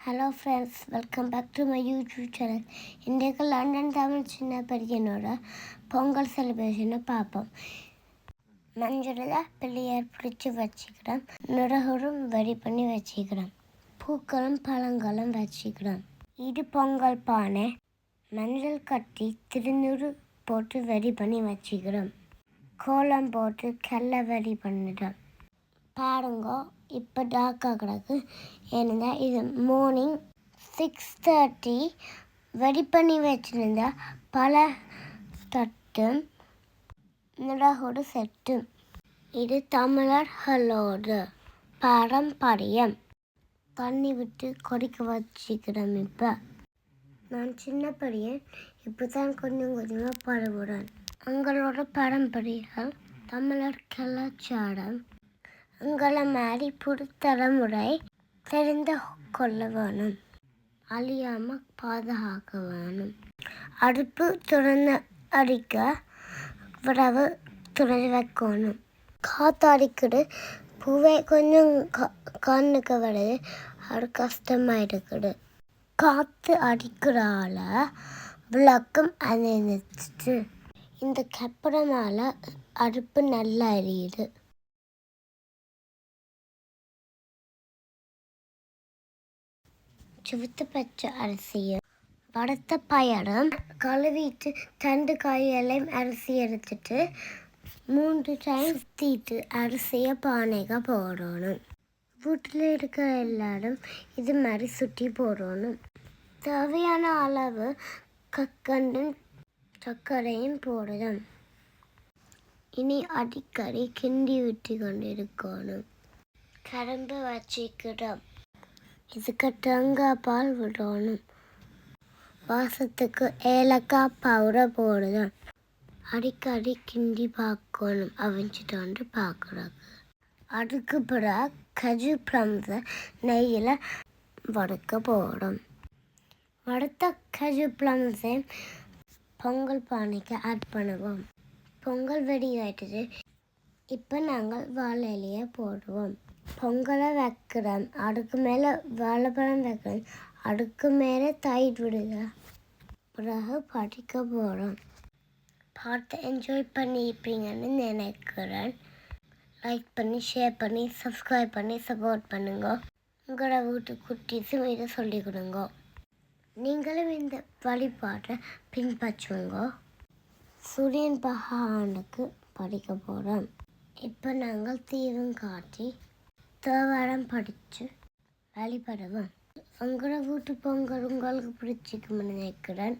Hello friends welcome back to my YouTube channel இன்றைக்கு London Tamil சின்ன பெரியனோட பொங்கல் செலிப்ரேஷனை பார்ப்போம். மஞ்சளில் பிள்ளையார் பிடிச்சி வச்சுக்கிறோம் நுரகுரும் வரி பண்ணி வச்சுக்கிறோம் பூக்களும் பழங்களும் வச்சுக்கிறோம் இது பொங்கல் பானை. மஞ்சள் கட்டி திருநூறு போட்டு வரி பண்ணி வச்சுக்கிறோம் கோலம் போட்டு கல்லை வரி பண்ணிட்டோம் பாருங்க இப்போ டாக்காக கிடக்கு. ஏன்னா இது மார்னிங் சிக்ஸ் தேர்ட்டி ரெடி பண்ணி வச்சுருந்த பல தட்டும் நிலகோடு செட்டும். இது தமிழர்களோட பாரம்பரியம் தண்ணி விட்டு கொதிக்க வச்சுக்கிறோம் இப்போ. நான் சின்ன பையன் இப்போ தான் கொஞ்சம் கொஞ்சமாக பாடுபடுறேன் எங்களோட பாரம்பரியம் தமிழர் கலாச்சாரம். உங்களை மாதிரி புது தலைமுறை தெரிந்து கொள்ள வேணும். அழியாமல் பாதுகாக்க வேணும். அடுப்பு திறந்து அடிக்க விடவு துணை வைக்கணும். காத்தாடிக்கிட்டு பூவை கொஞ்சம் க- கண்ணுக்கு வருது. அது கஷ்டமாக இருக்குது காற்று அடிக்கிறதால விளக்கம் அணைஞ்சிச்சு இந்த கப்படமால அடுப்பு நல்லா எரியுது. சிவத்து பச்சை அரிசியும் வறுத்த பயறும் கழுவிட்டு தண்டு காயெல்லாம் அரிசி எடுத்துட்டு மூன்று டைம் தீட்டு அரிசியை பானைக போடணும். வீட்டில் இருக்கிற எல்லாரும் இது மாதிரி சுற்றி போடணும். தேவையான அளவு கக்கண்டும் சர்க்கரையும் போடணும். இனி அடிக்கடி கிண்டி விட்டு கொண்டிருக்கணும் கரும்பு வச்சுக்கிறோம். இதுக்கு தேங்காய் பால் விடணும். வாசத்துக்கு ஏலக்காய் பவுடர் போடணும். அடிக்கடி கிண்டி பார்க்கணும். அவிஞ்சிட்டு வந்து பார்க்குறாங்க அதுக்கு பிறகு கஜு ப்ளம்ஸை நெய்யில் வறுக்க போடும் வறுத்த கஜு ப்ளம்ஸை பொங்கல் பானைக்கு ஆட் பண்ணுவோம். பொங்கல் வெடி ஆயிட்டது இப்போ நாங்கள் வாழை போடுவோம். பொங்கலை வைக்கிறோம். அதுக்கு மேலே வாழைப்பழம் வைக்கிறோம். அதுக்கு மேலே தயிர் விடுங்க பிறகு படிக்க போகிறோம் பார்த்து என்ஜாய் பண்ணியிருப்பீங்கன்னு நினைக்கிறேன். லைக் பண்ணி ஷேர் பண்ணி சப்ஸ்கிரைப் பண்ணி சப்போர்ட் பண்ணுங்க. உங்களோட வீட்டு குட்டீஸும் இதை சொல்லிக் கொடுங்க. நீங்களும் இந்த வழிபாட்டை பின்பற்றுங்க. சூரியன் பகவானுக்கு படிக்க போகிறோம் இப்போ நாங்கள் தீவும் காட்டி தேவாரம் படித்து வழிபடுவோம் உங்களோட வீட்டு பொங்கல் உங்களுக்கு பிடிச்சிக்கும்னு நினைக்கிறேன்